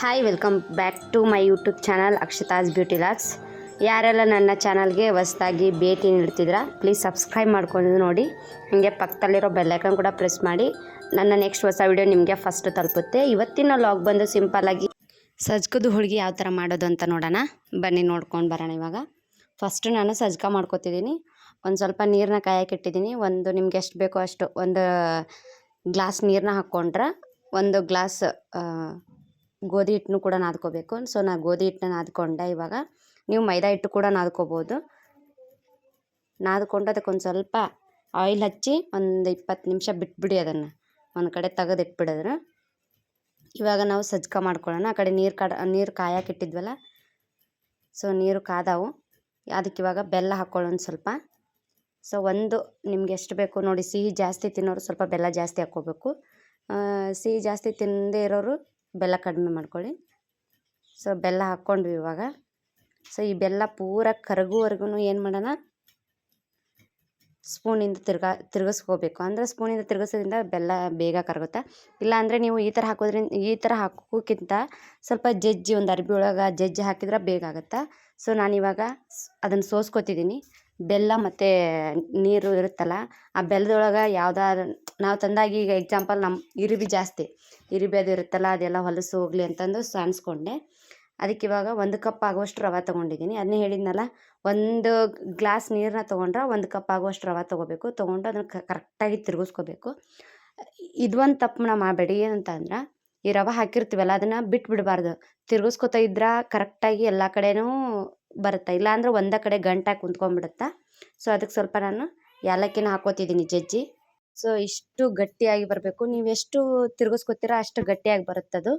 Hi welcome back to my YouTube channel Akshata's beauty locks ಯಾರೆಲ್ಲ ನನ್ನ ಚಾನಲ್ಗೆ ಹೊಸ್ದಾಗಿ ಭೇಟಿ ನೀಡ್ತಿದ್ರ ಪ್ಲೀಸ್ ಸಬ್ಸ್ಕ್ರೈಬ್ ಮಾಡ್ಕೊಂಡು ನೋಡಿ. ಹಾಗೆ ಪಕ್ಕದಲ್ಲಿರೋ ಬೆಲ್ಲೈಕನ್ ಕೂಡ ಪ್ರೆಸ್ ಮಾಡಿ. ನನ್ನ ನೆಕ್ಸ್ಟ್ ಹೊಸ ವಿಡಿಯೋ ನಿಮಗೆ ಫಸ್ಟ್ ತಲುಪುತ್ತೆ. ಇವತ್ತಿನ ಲಾಗ್ ಬಂದು ಸಿಂಪಲ್ಲಾಗಿ ಸಜ್ಕದ ಹೋಳಿಗೆ ಯಾವ ಥರ ಮಾಡೋದು ಅಂತ ನೋಡೋಣ. ಬನ್ನಿ, ನೋಡ್ಕೊಂಡು ಬರೋಣ ಇವಾಗ. ಫಸ್ಟು ನಾನು ಸಜ್ಕ ಮಾಡ್ಕೊತಿದ್ದೀನಿ. ಒಂದು ಸ್ವಲ್ಪ ನೀರನ್ನ ಕಾಯಕ್ಕೆ ಇಟ್ಟಿದ್ದೀನಿ. ಒಂದು ನಿಮ್ಗೆ ಎಷ್ಟು ಬೇಕೋ ಅಷ್ಟು ಒಂದು ಗ್ಲಾಸ್ ನೀರನ್ನ ಹಾಕ್ಕೊಂಡ್ರೆ, ಒಂದು ಗ್ಲಾಸ್ ಗೋಧಿ ಹಿಟ್ಟನ್ನು ಕೂಡ ನಾದ್ಕೋಬೇಕು. ಸೊ ನಾ ಗೋಧಿ ಹಿಟ್ಟನ್ನ ನಾದ್ಕೊಂಡೆ. ಇವಾಗ ನೀವು ಮೈದಾ ಹಿಟ್ಟು ಕೂಡ ನಾದ್ಕೋಬೋದು. ನಾದ್ಕೊಂಡು ಅದಕ್ಕೆ ಒಂದು ಸ್ವಲ್ಪ ಆಯಿಲ್ ಹಚ್ಚಿ ಒಂದು ಇಪ್ಪತ್ತು ನಿಮಿಷ ಬಿಟ್ಬಿಡಿ ಅದನ್ನು. ಒಂದು ಕಡೆ ತೆಗೆದು ಇಟ್ಬಿಡಿದ್ರೆ ಇವಾಗ ನಾವು ಸಜ್ಜಕ ಮಾಡ್ಕೊಳ್ಳೋಣ. ಆ ಕಡೆ ನೀರು ಕಡ, ನೀರು ಕಾಯಕ್ಕೆ ಇಟ್ಟಿದ್ವಲ್ಲ? ಸೊ ನೀರು ಕಾದಾವು. ಅದಕ್ಕೆ ಇವಾಗ ಬೆಲ್ಲ ಹಾಕ್ಕೊಳ್ಳೋಣ ಸ್ವಲ್ಪ. ಸೊ ಒಂದು ನಿಮ್ಗೆ ಎಷ್ಟು ಬೇಕು ನೋಡಿ, ಸಿಹಿ ಜಾಸ್ತಿ ತಿನ್ನೋರು ಸ್ವಲ್ಪ ಬೆಲ್ಲ ಜಾಸ್ತಿ ಹಾಕ್ಕೋಬೇಕು. ಸಿಹಿ ಜಾಸ್ತಿ ತಿಂದೇ ಇರೋರು ಬೆಲ್ಲ ಕಡಿಮೆ ಮಾಡ್ಕೊಳ್ಳಿ. ಸೊ ಬೆಲ್ಲ ಹಾಕ್ಕೊಂಡ್ವಿ ಇವಾಗ. ಸೊ ಈ ಬೆಲ್ಲ ಪೂರ ಕರಗುವರೆಗೂ ಏನು ಮಾಡೋಣ? ಸ್ಪೂನಿಂದ ತಿರ್ಗಾ, ತಿರ್ಗಿಸ್ಕೋಬೇಕು. ಅಂದರೆ ಸ್ಪೂನಿಂದ ತಿರುಗಿಸೋದ್ರಿಂದ ಬೆಲ್ಲ ಬೇಗ ಕರಗುತ್ತೆ. ಇಲ್ಲಾಂದರೆ ನೀವು ಈ ಥರ ಹಾಕೋದ್ರಿಂದ ಈ ಥರ ಹಾಕೋಕ್ಕಿಂತ ಸ್ವಲ್ಪ ಜಜ್ಜಿ, ಒಂದು ಅರ್ಬಿ ಒಳಗೆ ಜಜ್ಜಿ ಹಾಕಿದ್ರೆ ಬೇಗ ಆಗುತ್ತೆ? ಸೊ ನಾನಿವಾಗ ಅದನ್ನು ಸೋಸ್ಕೊತಿದ್ದೀನಿ. ಬೆಲ್ಲ ಮತ್ತು ನೀರು ಇರುತ್ತಲ್ಲ, ಆ ಬೆಲ್ಲದೊಳಗೆ ಯಾವ್ದಾರು, ನಾವು ತಂದಾಗ ಈಗ ಎಕ್ಸಾಂಪಲ್ ನಮ್ಮ ಇರುವಿ ಜಾಸ್ತಿ. ಇರಿಬಿ ಅದು ಇರುತ್ತಲ್ಲ, ಅದೆಲ್ಲ ಹೊಲಸು ಹೋಗಲಿ ಅಂತಂದು ಸಾಣಿಸ್ಕೊಂಡೆ ಅದಕ್ಕೆ ಇವಾಗ ಒಂದು ಕಪ್ ಆಗುವಷ್ಟು ರವೆ ತೊಗೊಂಡಿದ್ದೀನಿ. ಅದನ್ನೇ ಹೇಳಿದ್ನಲ್ಲ, ಒಂದು ಗ್ಲಾಸ್ ನೀರನ್ನ ತೊಗೊಂಡ್ರೆ ಒಂದು ಕಪ್ ಆಗುವಷ್ಟು ರವೆ ತೊಗೋಬೇಕು. ತೊಗೊಂಡು ಅದನ್ನು ಕರೆಕ್ಟಾಗಿ ತಿರುಗಿಸ್ಕೋಬೇಕು. ಇದೊಂದು ತಪ್ಪನ್ನ ಮಾಡಬೇಡಿ ಏನಂತ ಅಂದ್ರೆ ಈ ರವೆ ಹಾಕಿರ್ತೀವಲ್ಲ, ಅದನ್ನು ಬಿಟ್ಬಿಡಬಾರ್ದು. ತಿರುಗಿಸ್ಕೊತಾ ಇದ್ರೆ ಕರೆಕ್ಟಾಗಿ ಎಲ್ಲ ಕಡೆನೂ ಬರುತ್ತೆ. ಇಲ್ಲಾಂದ್ರೆ ಒಂದೇ ಕಡೆ ಗಂಟಾಗಿ ಕುಂತ್ಕೊಂಡ್ಬಿಡುತ್ತೆ? ಸೊ ಅದಕ್ಕೆ ಸ್ವಲ್ಪ ನಾನು ಏಲಕ್ಕಿನ ಹಾಕೋತಿದ್ದೀನಿ ಜಜ್ಜಿ. ಸೊ ಇಷ್ಟು ಗಟ್ಟಿಯಾಗಿ ಬರಬೇಕು. ನೀವು ಎಷ್ಟು ತಿರುಗಿಸ್ಕೊತೀರ ಅಷ್ಟು ಗಟ್ಟಿಯಾಗಿ ಬರುತ್ತದು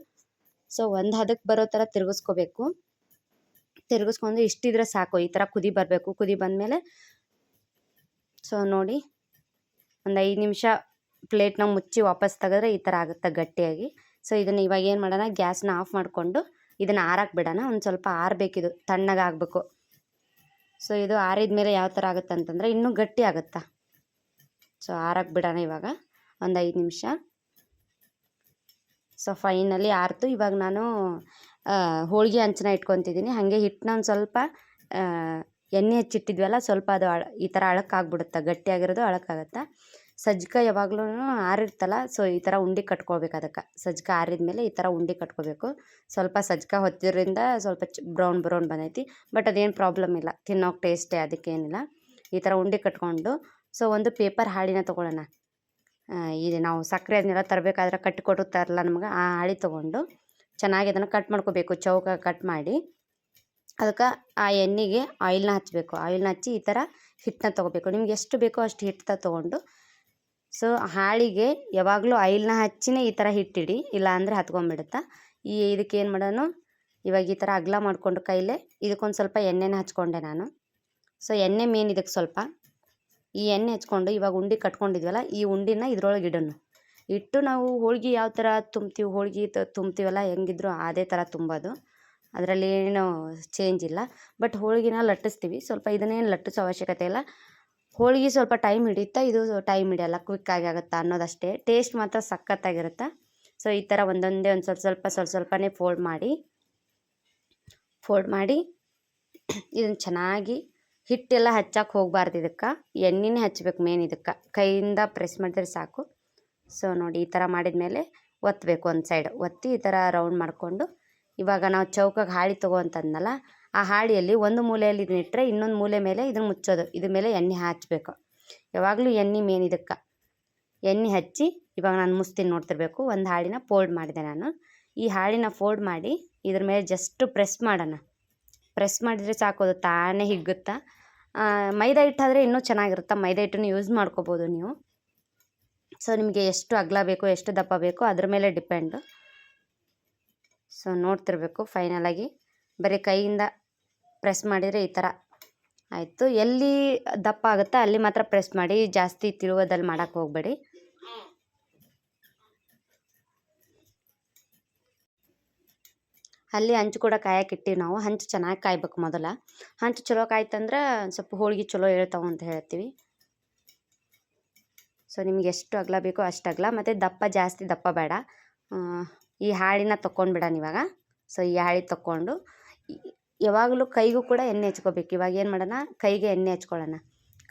ಸೊ ಒಂದು ಹದಕ್ಕೆ ಬರೋ ಥರ ತಿರುಗಿಸ್ಕೋಬೇಕು. ತಿರುಗಿಸ್ಕೊಂಡು ಇಷ್ಟಿದ್ರೆ ಸಾಕು. ಈ ಥರ ಕುದಿ ಬರಬೇಕು. ಕುದಿ ಬಂದಮೇಲೆ ಸೊ ನೋಡಿ, ಒಂದು ಐದು ನಿಮಿಷ ಪ್ಲೇಟ್ನ ಮುಚ್ಚಿ ವಾಪಸ್ ತೆಗೆದ್ರೆ ಈ ಥರ ಆಗುತ್ತೆ ಗಟ್ಟಿಯಾಗಿ. ಸೊ ಇದನ್ನು ಇವಾಗ ಏನು ಮಾಡೋಣ? ಗ್ಯಾಸ್ನ ಆಫ್ ಮಾಡಿಕೊಂಡು ಇದನ್ನು ಆರಕ್ಕೆ ಬಿಡೋಣ. ಒಂದು ಸ್ವಲ್ಪ ಆರಬೇಕಿದು ತಣ್ಣಗಾಗಬೇಕು. ಸೊ ಇದು ಆರಿದ ಮೇಲೆ ಯಾವ ಥರ ಆಗುತ್ತೆ ಅಂತಂದರೆ ಇನ್ನೂ ಗಟ್ಟಿ ಆಗುತ್ತಾ? ಸೊ ಆರಕ್ಕೆ ಬಿಡೋಣ ಇವಾಗ. ಒಂದು ಐದು ನಿಮಿಷ. ಸೊ ಫೈನಲಿ ಆರ್ತು. ಇವಾಗ ನಾನು ಹೋಳಿಗೆ ಹಂಚನ ಇಟ್ಕೊತಿದ್ದೀನಿ ಹಾಗೆ ಹಿಟ್ಟನ್ನ ಒಂದು ಸ್ವಲ್ಪ ಎಣ್ಣೆ ಹಚ್ಚಿಟ್ಟಿದ್ವಲ್ಲ, ಸ್ವಲ್ಪ ಅದು ಈ ಥರ ಅಳಕ್ಕಾಗ್ಬಿಡುತ್ತೆ ಗಟ್ಟಿಯಾಗಿರೋದು ಅಳಕ್ಕಾಗತ್ತೆ ಸಜ್ಜಕ ಯಾವಾಗ್ಲೂ ಆರಿರ್ತಲ್ಲ ಸೊ ಈ ಥರ ಉಂಡೆ ಕಟ್ಕೋಬೇಕು ಅದಕ್ಕೆ. ಸಜ್ಜಕ ಆರಿದ ಮೇಲೆ ಈ ಥರ ಉಂಡೆ ಕಟ್ಕೋಬೇಕು ಸ್ವಲ್ಪ ಸಜ್ಜಕ ಹೊತ್ತಿದ್ರಿಂದ ಸ್ವಲ್ಪ ಚ, ಬ್ರೌನ್ ಬ್ರೌನ್ ಬಂದೈತಿ. ಬಟ್ ಅದೇನು ಪ್ರಾಬ್ಲಮ್ ಇಲ್ಲ. ತಿನ್ನೋಕೆ ಟೇಸ್ಟೇ ಅದಕ್ಕೇನಿಲ್ಲ. ಈ ಥರ ಉಂಡೆ ಕಟ್ಕೊಂಡು ಸೊ, ಒಂದು ಪೇಪರ್ ಹಾಳಿನ ತೊಗೊಳ್ಳೋಣ. ಇದು, ನಾವು ಸಕ್ಕರೆ ಅದನ್ನೆಲ್ಲ ತರಬೇಕಾದ್ರೆ ಕಟ್ಟಿ ಕೊಡುತ್ತಾರಲ್ಲ ನಮ್ಗೆ. ಆ ಹಾಳಿ ತೊಗೊಂಡು ಚೆನ್ನಾಗಿ ಅದನ್ನು ಕಟ್ ಮಾಡ್ಕೋಬೇಕು, ಚೌಕ ಕಟ್ ಮಾಡಿ. ಅದಕ್ಕೆ ಆ ಎಣ್ಣೆಗೆ ಆಯಿಲ್ನ ಹಚ್ಚಬೇಕು ಆಯಿಲ್ನ ಹಚ್ಚಿ ಈ ಥರ ಹಿಟ್ಟನ್ನ ತೊಗೋಬೇಕು. ನಿಮ್ಗೆ ಎಷ್ಟು ಬೇಕೋ ಅಷ್ಟು ಹಿಟ್ಟನ್ನ ತೊಗೊಂಡು ಸೊ ಹಾಳಿಗೆ ಯಾವಾಗಲೂ ಆಯಿಲ್ನ ಹಚ್ಚಿನೇ ಈ ಥರ ಹಿಟ್ಟಿಡಿ, ಇಲ್ಲಾಂದರೆ ಹತ್ಕೊಂಡ್ಬಿಡುತ್ತೆ ಈ ಇದಕ್ಕೆ ಏನು ಮಾಡೋಣ ಇವಾಗ ಈ ಥರ ಅಗಲ ಮಾಡಿಕೊಂಡು ಕೈಲೇ ಇದಕ್ಕೊಂದು ಸ್ವಲ್ಪ ಎಣ್ಣೆನ ಹಚ್ಕೊಂಡೆ ನಾನು. ಸೊ, ಎಣ್ಣೆ ಮೇನ್ ಇದಕ್ಕೆ ಸ್ವಲ್ಪ. ಈ ಎಣ್ಣೆ ಹಚ್ಕೊಂಡು ಇವಾಗ ಉಂಡೆ ಕಟ್ಕೊಂಡಿದ್ವಲ್ಲ, ಈ ಉಂಡಿನ ಇದ್ರೊಳಗೆ ಇಡೋಣ. ಇಟ್ಟು ನಾವು ಹೋಳ್ಗೆ ಯಾವ ಥರ ತುಂಬ್ತೀವಿ, ಹೋಳ್ಗೆ ತುಂಬ್ತೀವಲ್ಲ, ಹೆಂಗಿದ್ರು ಅದೇ ಥರ ತುಂಬೋದು. ಅದರಲ್ಲಿ ಏನು ಚೇಂಜ್ ಇಲ್ಲ. ಬಟ್ ಹೋಳ್ಗಿನ ಲಟ್ಟಿಸ್ತೀವಿ. ಸ್ವಲ್ಪ ಇದನ್ನೇನು ಲಟ್ಟಿಸೋ ಅವಶ್ಯಕತೆ ಇಲ್ಲ. ಹೋಳಿಗೆ ಸ್ವಲ್ಪ ಟೈಮ್ ಹಿಡಿಯುತ್ತಾ, ಇದು ಟೈಮ್ ಹಿಡಿಯಲ್ಲ ಕ್ವಿಕ್ಕಾಗಿ ಆಗುತ್ತಾ ಅನ್ನೋದಷ್ಟೇ. ಟೇಸ್ಟ್ ಮಾತ್ರ ಸಖತ್ತಾಗಿರುತ್ತೆ. ಸೊ ಈ ಥರ ಒಂದೊಂದೇ ಒಂದು ಸ್ವಲ್ಪ ಸ್ವಲ್ಪ ಸ್ವಲ್ಪ ಸ್ವಲ್ಪನೇ ಫೋಲ್ಡ್ ಮಾಡಿ ಫೋಲ್ಡ್ ಮಾಡಿ, ಇದನ್ನು ಚೆನ್ನಾಗಿ ಹಿಟ್ಟೆಲ್ಲ ಹಚ್ಚಕ್ಕೆ ಹೋಗಬಾರ್ದು ಇದಕ್ಕೆ. ಎಣ್ಣೆನೇ ಹಚ್ಬೇಕು ಮೇನ್ ಇದಕ್ಕೆ. ಕೈಯಿಂದ ಪ್ರೆಸ್ ಮಾಡಿದ್ರೆ ಸಾಕು. ಸೊ ನೋಡಿ ಈ ಥರ ಮಾಡಿದ್ಮೇಲೆ ಒತ್ತಬೇಕು ಒಂದು ಸೈಡ್ ಒತ್ತಿ ಈ ಥರ ರೌಂಡ್ ಮಾಡಿಕೊಂಡು ಇವಾಗ ನಾವು ಚೌಕಾಗಿ ಹಾಳಿ ತಗೋ ಅಂತಂದನಲ್ಲ, ಆ ಹಾಳಿಯಲ್ಲಿ ಒಂದು ಮೂಲೆಯಲ್ಲಿ ಇದನ್ನಿಟ್ಟರೆ ಇನ್ನೊಂದು ಮೂಲೆ ಮೇಲೆ ಇದನ್ನು ಮುಚ್ಚೋದು. ಇದ್ರ ಮೇಲೆ ಎಣ್ಣೆ ಹಚ್ಚಬೇಕು ಯಾವಾಗಲೂ ಎಣ್ಣೆ ಮೇನ್ ಇದಕ್ಕೆ. ಎಣ್ಣೆ ಹಚ್ಚಿ ಇವಾಗ ನಾನು ಮುಸ್ತೀನಿ ನೋಡ್ತಿರ್ಬೇಕು. ಒಂದು ಹಾಳಿನ ಫೋಲ್ಡ್ ಮಾಡಿದೆ ನಾನು. ಈ ಹಾಳಿನ ಫೋಲ್ಡ್ ಮಾಡಿ ಇದ್ರ ಮೇಲೆ ಜಸ್ಟ್ ಪ್ರೆಸ್ ಮಾಡೋಣ. ಪ್ರೆಸ್ ಮಾಡಿದರೆ ಸಾಕು ತಾನೇ ಹಿಗ್ಗುತ್ತಾ? ಮೈದಾ ಹಿಟ್ಟಾದರೆ ಇನ್ನೂ ಚೆನ್ನಾಗಿರುತ್ತೆ? ಮೈದಾ ಹಿಟ್ಟನ್ನು ಯೂಸ್ ಮಾಡ್ಕೋಬೋದು ನೀವು. ಸೊ ನಿಮಗೆ ಎಷ್ಟು ಅಗಲ ಬೇಕು, ಎಷ್ಟು ದಪ್ಪ ಬೇಕು ಅದ್ರ ಮೇಲೆ ಡಿಪೆಂಡ್ ಸೊ ನೋಡ್ತಿರ್ಬೇಕು ಫೈನಲಾಗಿ ಬರೀ ಕೈಯಿಂದ ಪ್ರೆಸ್ ಮಾಡಿದರೆ ಈ ಥರ ಆಯಿತು. ಎಲ್ಲಿ ದಪ್ಪ ಆಗುತ್ತೋ ಅಲ್ಲಿ ಮಾತ್ರ ಪ್ರೆಸ್ ಮಾಡಿ. ಜಾಸ್ತಿ ತಿಳುವದಲ್ಲಿ ಮಾಡೋಕ್ಕೆ ಹೋಗಬೇಡಿ. ಅಲ್ಲಿ ಹಂಚು ಕೂಡ ಕಾಯಕ್ಕೆ ಇಟ್ಟಿವಿ ನಾವು. ಹಂಚು ಚೆನ್ನಾಗಿ ಕಾಯ್ಬೇಕು ಮೊದಲ. ಹಂಚು ಚಲೋ ಕಾಯ್ತಂದ್ರೆ ಸ್ವಲ್ಪ ಹೋಳಿಗೆ ಚಲೋ ಹೇಳ್ತಾವೆ ಅಂತ ಹೇಳ್ತೀವಿ. ಸೊ ನಿಮ್ಗೆ ಎಷ್ಟು ಅಗಲ ಬೇಕೋ ಅಷ್ಟು ಅಗಲ. ಮತ್ತು ದಪ್ಪ ಜಾಸ್ತಿ ದಪ್ಪ ಬೇಡ. ಈ ಹಾಳಿನ ತೊಗೊಂಡ್ಬಿಡಣ ಇವಾಗ. ಸೊ ಈ ಹಾಳಿ ತೊಗೊಂಡು ಯಾವಾಗಲೂ ಕೈಗೂ ಕೂಡ ಎಣ್ಣೆ ಹಚ್ಕೋಬೇಕು. ಇವಾಗ ಏನು ಮಾಡೋಣ? ಕೈಗೆ ಎಣ್ಣೆ ಹಚ್ಕೊಳ್ಳೋಣ.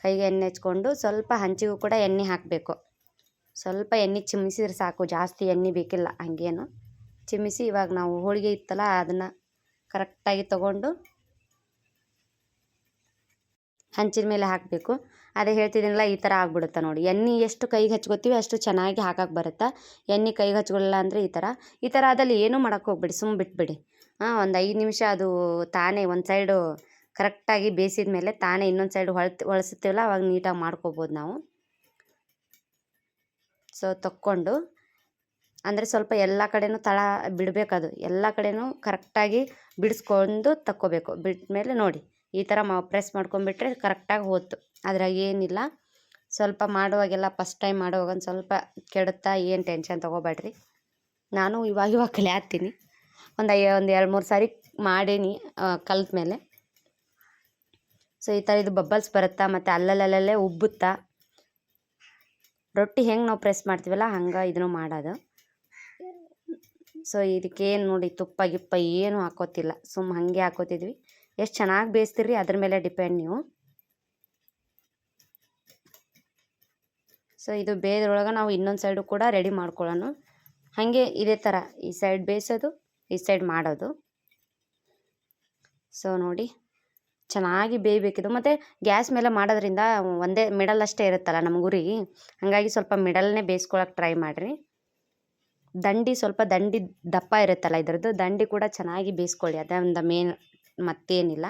ಕೈಗೆ ಎಣ್ಣೆ ಹಚ್ಕೊಂಡು ಸ್ವಲ್ಪ ಹಂಚಿಗೂ ಕೂಡ ಎಣ್ಣೆ ಹಾಕಬೇಕು. ಸ್ವಲ್ಪ ಎಣ್ಣೆ ಚಿಮ್ಮಿಸಿದ್ರೆ ಸಾಕು. ಜಾಸ್ತಿ ಎಣ್ಣೆ ಬೇಕಿಲ್ಲ ಹಂಗೇನು. ಚಿಮ್ಮಿಸಿ ಇವಾಗ ನಾವು ಹೋಳಿಗೆ ಇತ್ತಲ್ಲ ಅದನ್ನು ಕರೆಕ್ಟಾಗಿ ತಗೊಂಡು ಹಂಚಿನ ಮೇಲೆ ಹಾಕಬೇಕು. ಅದೇ ಹೇಳ್ತಿದ್ದೀನಲ್ಲ, ಈ ಥರ ಆಗ್ಬಿಡುತ್ತೆ ನೋಡಿ. ಎಣ್ಣೆ ಎಷ್ಟು ಕೈಗೆ ಹಚ್ಕೋತೀವಿ ಅಷ್ಟು ಚೆನ್ನಾಗಿ ಹಾಕಕ್ಕೆ ಬರುತ್ತೆ. ಎಣ್ಣೆ ಕೈಗೆ ಹಚ್ಕೊಳ್ಳಲ್ಲ ಅಂದರೆ ಈ ಥರ. ಈ ಥರ ಅದಲ್ಲಿ ಏನೂ ಮಾಡೋಕ್ಕೆ ಹೋಗ್ಬೇಡಿ ಸುಮ್ಮ ಬಿಟ್ಬಿಡಿ. ಹಾಂ ಒಂದು ಐದು ನಿಮಿಷ ಅದು ತಾನೇ ಒಂದು ಸೈಡು ಕರೆಕ್ಟಾಗಿ ಬೇಯಿಸಿದ ಮೇಲೆ ತಾನೇ ಇನ್ನೊಂದು ಸೈಡ್ ಹೊಳ್ತ್ ಹೊಳಿಸುತ್ತೀವಲ್ಲ ಅವಾಗ ನೀಟಾಗಿ ಮಾಡ್ಕೋಬೋದು ನಾವು. ಸೊ ತಕ್ಕೊಂಡು ಅಂದರೆ ಸ್ವಲ್ಪ ಎಲ್ಲ ಕಡೆನೂ ತಳ ಬಿಡಬೇಕದು ಎಲ್ಲ ಕಡೆನೂ ಕರೆಕ್ಟಾಗಿ ಬಿಡಿಸ್ಕೊಂಡು ತಕ್ಕೋಬೇಕು. ಬಿಟ್ಟ ಮೇಲೆ ನೋಡಿ, ಈ ಥರ ಮಾ, ಪ್ರೆಸ್ ಮಾಡ್ಕೊಂಬಿಟ್ರೆ ಕರೆಕ್ಟಾಗಿ ಹೋಯ್ತು ಅದ್ರಾಗ ಏನಿಲ್ಲ. ಸ್ವಲ್ಪ ಮಾಡುವಾಗೆಲ್ಲ ಫಸ್ಟ್ ಟೈಮ್ ಮಾಡುವಾಗ ಒಂದು ಸ್ವಲ್ಪ ಕೆಡುತ್ತಾ ಏನು ಟೆನ್ಷನ್ ತೊಗೋಬೇಡ್ರಿ. ನಾನು ಇವಾಗ ಇವಾಗ ಕಲಿಯಾತೀನಿ ಒಂದು ಐ, ಒಂದು ಎರಡು, ಮೂರು ಸಾರಿ ಮಾಡೀನಿ ಕಲ್ತ ಮೇಲೆ ಸೊ, ಈ ಥರ ಇದು ಬಬ್ಬಲ್ಸ್ ಬರುತ್ತಾ ಮತ್ತು ಅಲ್ಲಲ್ಲಲ್ಲೇ ಉಬ್ಬುತ್ತಾ? ರೊಟ್ಟಿ ಹೆಂಗೆ ನಾವು ಪ್ರೆಸ್ ಮಾಡ್ತೀವಲ್ಲ, ಹಂಗೆ ಇದನ್ನು ಮಾಡೋದು. ಸೊ ಇದಕ್ಕೇನು ನೋಡಿ ತುಪ್ಪ, ಗಿಪ್ಪ ಏನು ಹಾಕೋತಿಲ್ಲ. ಸುಮ್ಮ ಹಾಗೆ ಹಾಕೋತಿದ್ವಿ. ಎಷ್ಟು ಚೆನ್ನಾಗಿ ಬೇಯಿಸ್ತೀರಿ? ಅದ್ರ ಮೇಲೆ ಡಿಪೆಂಡ್ ನೀವು. ಸೊ, ಇದು ಬೇಯ್ದ್ರೊಳಗೆ ನಾವು ಇನ್ನೊಂದು ಸೈಡು ಕೂಡ ರೆಡಿ ಮಾಡ್ಕೊಳ್ಳೋಣ. ಹಾಗೆ ಇದೇ ಥರ ಈ ಸೈಡ್ ಬೇಯಿಸೋದು, ಈ ಸೈಡ್ ಮಾಡೋದು. ಸೊ, ನೋಡಿ. ಚೆನ್ನಾಗಿ ಬೇಯಬೇಕಿದು. ಮತ್ತು ಗ್ಯಾಸ್ ಮೇಲೆ ಮಾಡೋದ್ರಿಂದ ಒಂದೇ ಮಿಡಲ್ ಅಷ್ಟೇ ಇರುತ್ತಲ್ಲ ನಮ್ಮ ಗುರಿ ಹಾಗಾಗಿ ಸ್ವಲ್ಪ ಮಿಡಲ್ನೇ ಬೇಯಿಸ್ಕೊಳಕ್ಕೆ ಟ್ರೈ ಮಾಡಿರಿ. ದಂಡಿ ಸ್ವಲ್ಪ ದಂಡಿ ದಪ್ಪ ಇರುತ್ತಲ್ಲ ಇದರದ್ದು, ದಂಡಿ ಕೂಡ ಚೆನ್ನಾಗಿ ಬೇಯಿಸ್ಕೊಳ್ಳಿ. ಅದೇ ಒಂದು ಮೇನ್ ಮತ್ತೇನಿಲ್ಲ.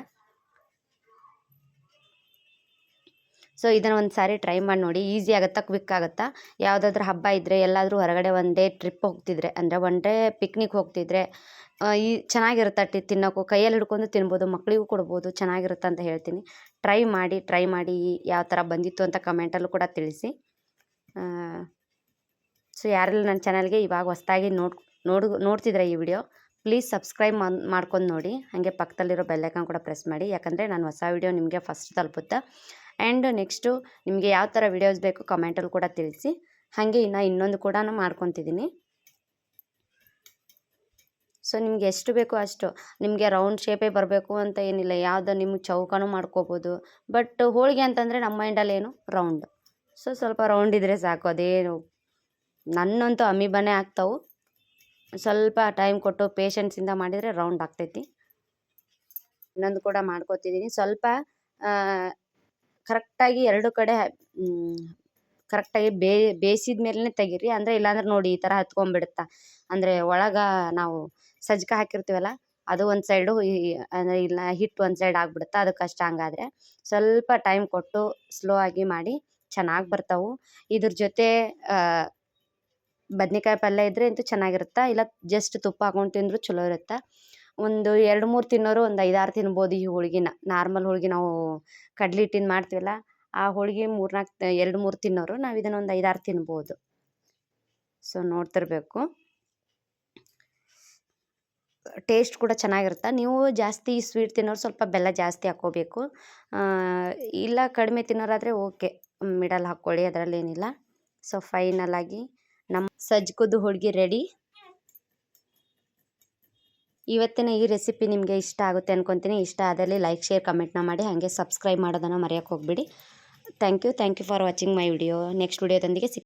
ಸೊ ಇದನ್ನು ಒಂದು ಸಾರಿ ಟ್ರೈ ಮಾಡಿ ನೋಡಿ. ಈಸಿ ಆಗುತ್ತಾ ಕ್ವಿಕ್ ಆಗುತ್ತಾ? ಯಾವುದಾದ್ರೂ ಹಬ್ಬ ಇದ್ದರೆ ಎಲ್ಲಾದರೂ ಹೊರಗಡೆ ಡೇ ಟ್ರಿಪ್ ಹೋಗ್ತಿದ್ರೆ, ಅಂದರೆ ಒನ್ ಡೇ ಪಿಕ್ನಿಕ್ ಹೋಗ್ತಿದ್ರೆ ಈ ಚೆನ್ನಾಗಿರುತ್ತೆ ಟಿ ತಿನ್ನೋಕ್ಕೂ ಕೈಯಲ್ಲಿ ಹಿಡ್ಕೊಂಡು ತಿನ್ಬೋದು ಮಕ್ಕಳಿಗೂ ಕೊಡ್ಬೋದು, ಚೆನ್ನಾಗಿರುತ್ತೆ ಅಂತ ಹೇಳ್ತೀನಿ. ಟ್ರೈ ಮಾಡಿ ಟ್ರೈ ಮಾಡಿ ಯಾವ ಥರ ಬಂದಿತ್ತು ಅಂತ ಕಮೆಂಟಲ್ಲೂ ಕೂಡ ತಿಳಿಸಿ. ಸೊ ಯಾರೆಲ್ಲ ನನ್ನ ಚಾನಲ್ಗೆ ಇವಾಗ ಹೊಸ್ದಾಗಿ ನೋಡ್, ನೋಡು, ನೋಡ್ತಿದ್ರೆ ಈ ವಿಡಿಯೋ, ಪ್ಲೀಸ್ ಸಬ್ಸ್ಕ್ರೈಬ್ ಮಾಡ್ಕೊಂಡು ನೋಡಿ. ಹಾಗೆ ಪಕ್ಕದಲ್ಲಿರೋ ಬೆಲ್ಲೈಕನ್ ಕೂಡ ಪ್ರೆಸ್ ಮಾಡಿ. ಯಾಕಂದರೆ ನಾನು ಹೊಸ ವಿಡಿಯೋ ನಿಮಗೆ ಫಸ್ಟ್ ತಲುಪುತ್ತೆ. ಆ್ಯಂಡ್ ನೆಕ್ಸ್ಟು ನಿಮಗೆ ಯಾವ ಥರ ವಿಡಿಯೋಸ್ ಬೇಕು ಕಮೆಂಟಲ್ಲಿ ಕೂಡ ತಿಳಿಸಿ. ಹಾಗೆ ಇನ್ನು ಇನ್ನೊಂದು ಕೂಡ ಮಾಡ್ಕೊತಿದ್ದೀನಿ. ಸೊ ನಿಮ್ಗೆ ಎಷ್ಟು ಬೇಕೋ ಅಷ್ಟು. ನಿಮಗೆ ರೌಂಡ್ ಶೇಪೇ ಬರಬೇಕು ಅಂತ ಏನಿಲ್ಲ. ಯಾವುದು ನಿಮ್ಗೆ ಚೌಕನು ಮಾಡ್ಕೋಬೋದು. ಬಟ್ ಹೋಳಿಗೆ ಅಂತಂದರೆ ನಮ್ಮ ಮೈಂಡಲ್ಲಿ ಏನು ರೌಂಡ್. ಸೊ ಸ್ವಲ್ಪ ರೌಂಡ್ ಇದ್ದರೆ ಸಾಕು. ಅದೇನು ನನ್ನಂತೂ ಅಮೀಬಾನೇ ಆಗ್ತಾವೆ. ಸ್ವಲ್ಪ ಟೈಮ್ ಕೊಟ್ಟು ಪೇಷನ್ಸಿಂದ ಮಾಡಿದರೆ ರೌಂಡ್ ಆಗ್ತೈತಿ. ಇನ್ನೊಂದು ಕೂಡ ಮಾಡ್ಕೋತಿದ್ದೀನಿ ಸ್ವಲ್ಪ ಕರೆಕ್ಟಾಗಿ ಎರಡು ಕಡೆ ಕರೆಕ್ಟಾಗಿ ಬೇ, ಬೇಯಿಸಿದ ಮೇಲೇ ತೆಗೀರಿ. ಅಂದರೆ ಇಲ್ಲಾಂದ್ರೆ ನೋಡಿ ಈ ಥರ ಹತ್ಕೊಂಡ್ಬಿಡುತ್ತಾ. ಅಂದರೆ ಒಳಗೆ ನಾವು ಸಜ್ಕ ಹಾಕಿರ್ತೀವಲ್ಲ, ಅದು ಒಂದು ಸೈಡು ಅಂದರೆ ಇಲ್ಲ ಹಿಟ್ಟು ಒಂದು ಸೈಡ್ ಆಗಿಬಿಡುತ್ತೆ ಅದು ಕಷ್ಟ ಹಂಗಾದರೆ ಸ್ವಲ್ಪ ಟೈಮ್ ಕೊಟ್ಟು ಸ್ಲೋ ಆಗಿ ಮಾಡಿ, ಚೆನ್ನಾಗಿ ಬರ್ತಾವೆ. ಇದ್ರ ಜೊತೆ ಬದ್ನೆಕಾಯಿ ಪಲ್ಯ ಇದ್ದರೆ ಅಂತೂ ಚೆನ್ನಾಗಿರುತ್ತೆ? ಇಲ್ಲ ಜಸ್ಟ್ ತುಪ್ಪ ಹಾಕೊಂಡು ತಿಂದರೂ ಚಲೋ ಇರುತ್ತೆ? ಒಂದು ಎರಡು, ಮೂರು ತಿನ್ನೋರು ಒಂದು ಐದಾರು ತಿನ್ಬೋದು ಈ ಹೋಳಿಗೆನ. ನಾರ್ಮಲ್ ಹೋಳಿಗೆ ನಾವು ಕಡ್ಲೆ ಹಿಟ್ಟಿಂದು ಮಾಡ್ತೀವಲ್ಲ, ಆ ಹೋಳ್ಗೆ ಮೂರ್ನಾಲ್ಕು ಎರಡು, ಮೂರು ತಿನ್ನೋರು ನಾವು ಇದನ್ನು ಒಂದು ಐದಾರು ತಿನ್ಬೋದು. ಸೊ ನೋಡ್ತಿರ್ಬೇಕು. ಟೇಸ್ಟ್ ಕೂಡ ಚೆನ್ನಾಗಿರುತ್ತೆ? ನೀವು ಜಾಸ್ತಿ ಸ್ವೀಟ್ ತಿನ್ನೋರು ಸ್ವಲ್ಪ ಬೆಲ್ಲ ಜಾಸ್ತಿ ಹಾಕ್ಕೋಬೇಕು. ಇಲ್ಲ ಕಡಿಮೆ ತಿನ್ನೋರಾದರೆ ಓಕೆ ಮಿಡಲ್ ಹಾಕ್ಕೊಳ್ಳಿ ಅದರಲ್ಲೇನಿಲ್ಲ ಸೊ ಫೈನಲ್ ಆಗಿ ನಮ್ಮ ಸಜ್ಕದ್ದು ಹೋಳಿಗೆ ರೆಡಿ. ಇವತ್ತಿನ ಈ ರೆಸಿಪಿ ನಿಮಗೆ ಇಷ್ಟ ಆಗುತ್ತೆ ಅನ್ಕೊತೀನಿ. ಇಷ್ಟ ಆದಲ್ಲಿ ಲೈಕ್, ಶೇರ್ ಕಮೆಂಟ್ನ ಮಾಡಿ. ಹಾಗೆ ಸಬ್ಸ್ಕ್ರೈಬ್ ಮಾಡೋದನ್ನು ಮರೆಯೋಕ್ಕೆ ಹೋಗಬೇಡಿ. Thank you thank you for watching my video next ವಿಡಿಯೋದೊಂದಿಗೆ sick